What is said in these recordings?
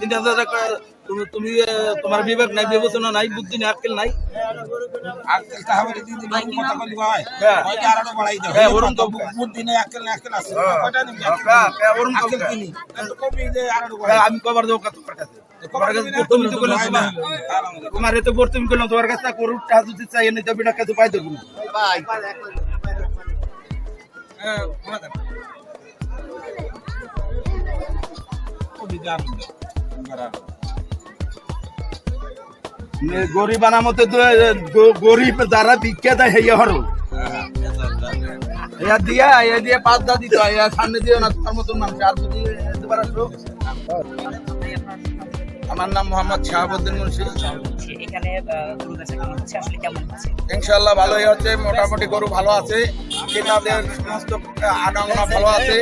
তিন হাজার টাকা তুমি তোমার বিবেক নাই বিবেচনা নাই বুদ্ধি নাই আক্কেল নাই। আমি কবার দেবো তোমার কাছে। তোমার এত তুমি তোমার। কাছে করুন টাকা যদি চাই এনে তবে টাকা তো পাই দেবো। হ্যাঁ জানুন বাড়ানো গরিব আনামতে তো গরিব যারা ভিক্ষা দেয় হেয়া হরো। এয়া দিয়া এয়া দিয়ে পাঁচ দা দিতে এয়া সামনে দিও না তোমার মতন মানুষ। আর যদি আমার নাম মোহাম্মদ শাহাবুদ্দিন মুন্সি। ইনশাল্লাহ ভালোই হচ্ছে মোটামুটি গরু ভালো আছে। ক্রেতাদের সমস্ত আনাগোনা ভালো আছে।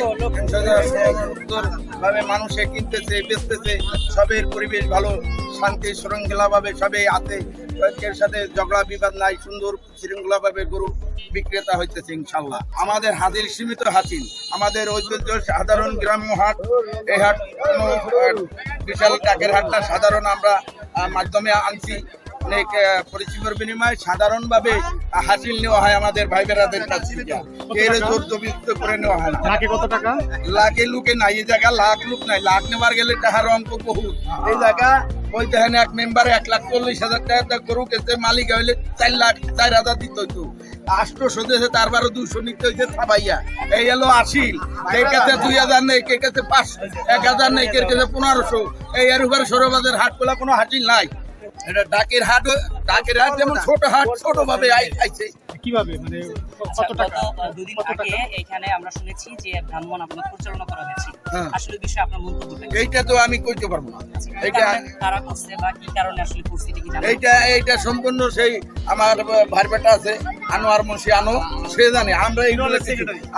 ভাবে মানুষে কিনতেছে, বেচতেছে, সবের পরিবেশ ভালো, শান্তি শৃঙ্খলা ভাবে সবে আছে। সাথে ঝগড়া, বিবাদ নাই, সুন্দর শৃঙ্খলা ভাবে গরু বিক্রেতা হইতেছে ইনশাল্লাহ আমাদের হাতির সীমিত হাসিল আমাদের ঐতিহ্য সাধারণ গ্রাম্য হাট, এই হাট বিশাল টাকের হাটটা সাধারণ আমরা মাধ্যমে আনছি। অনেক বিনিময়ে সাধারণভাবে হাসিল নেওয়া হয় আমাদের ভাই বেড়াদের কাছ থেকে। এর জোর করে নেওয়া হয়। লাখে কত টাকা? লাখে লুকে নাই এই জায়গা লাখ লুক নাই। লাখ নেবার গেলে টাকার অঙ্ক বহু এই জায়গা ওই দেখেন এক মেম্বার এক লাখ চল্লিশ হাজার টাকা দিয়ে গরু কেছে মালিক হইলে চার লাখ চার হাজার দিত হইতো। আষ্টশো দিয়েছে তারপরে দুশো নিতে হয়েছে থাবাইয়া এই হলো আশিল। কে কাছে দুই হাজার নেই কে কাছে এক হাজার নেই কে কাছে পনেরোশো। এই এর উপরে হাটগুলা কোনো হাটিল নাই। এটা ডাকের হাট ডাকের হাট যেমন ছোট হাট ছোট ভাবে আইছে। কীভাবে? মানে আচ্ছা, কত টাকা দুদিন আগে এখানে আমরা শুনেছি যে পরিচালনা করা হয়েছে। হ্যাঁ। আসলে বিষয়ে আপনার মন্তব্য এইটা তো আমি কইতে পারব না। কি এইটা কারা করছে বা কি কারণে আসলে পরিস্থিতি কি জানেন? এইটা এইটা সম্পূর্ণ সেই আমার ভাই বেটা আছে আনোয়ার মুন্সি আনো সে জানে। আমরা এইগুলো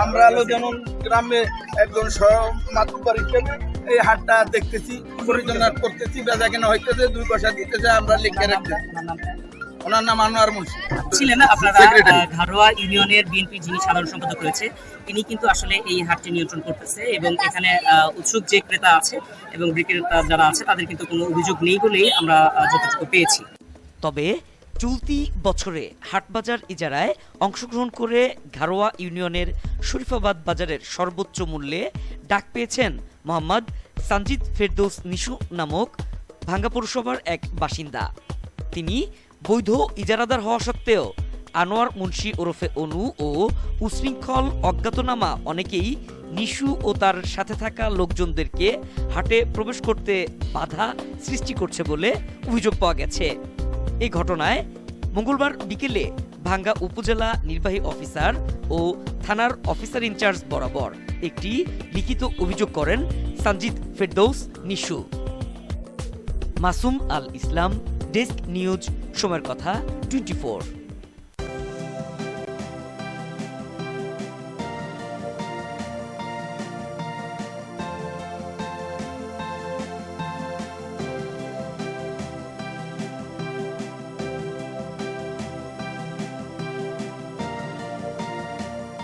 আমরা হলো যেমন গ্রামে একজন মাতুবার হিসেবে এই হাটটা দেখতেছি পরিচালনা করতেছি বেচা কেনা হইতেছে দুই পয়সা দিতেছে আমরা লিখে রাখতেছি ওনার নাম আনোয়ার মুন্সি। ছিলেন আপনারা। ঘাড়োয়া ইউনিয়নের বিএনপি যিনি সাধারণ সম্পাদক রয়েছে তিনি কিন্তু আসলে এই হাটটি নিয়ন্ত্রণ করতেছে এবং এখানে আহ, উৎসুক যে ক্রেতা আছে এবং বিক্রেতা যারা আছে তাদের কিন্তু কোনো অভিযোগ নেই বলেই আমরা যতটুকু পেয়েছি। তবে চলতি বছরে হাটবাজার ইজারায় অংশগ্রহণ করে ঘারোয়া ইউনিয়নের শরীফাবাদ বাজারের সর্বোচ্চ মূল্যে ডাক পেয়েছেন মোহাম্মদ সানজিদ ফেরদৌস নিশু নামক ভাঙ্গা পৌরসভার এক বাসিন্দা। তিনি বৈধ ইজারাদার হওয়া সত্ত্বেও আনোয়ার মুন্সি ওরফে অনু ও উশৃঙ্খল অজ্ঞাতনামা অনেকেই নিশু ও তার সাথে থাকা লোকজনদেরকে হাটে প্রবেশ করতে বাধা সৃষ্টি করছে বলে অভিযোগ পাওয়া গেছে। এই ঘটনায় মঙ্গলবার বিকেলে ভাঙ্গা উপজেলা নির্বাহী অফিসার ও থানার অফিসার ইনচার্জ বরাবর একটি লিখিত অভিযোগ করেন সঞ্জিত ফেরদৌস নিশু। মাসুম আল ইসলাম, ডেস্ক নিউজ, সময়ের কথা, টোয়েন্টি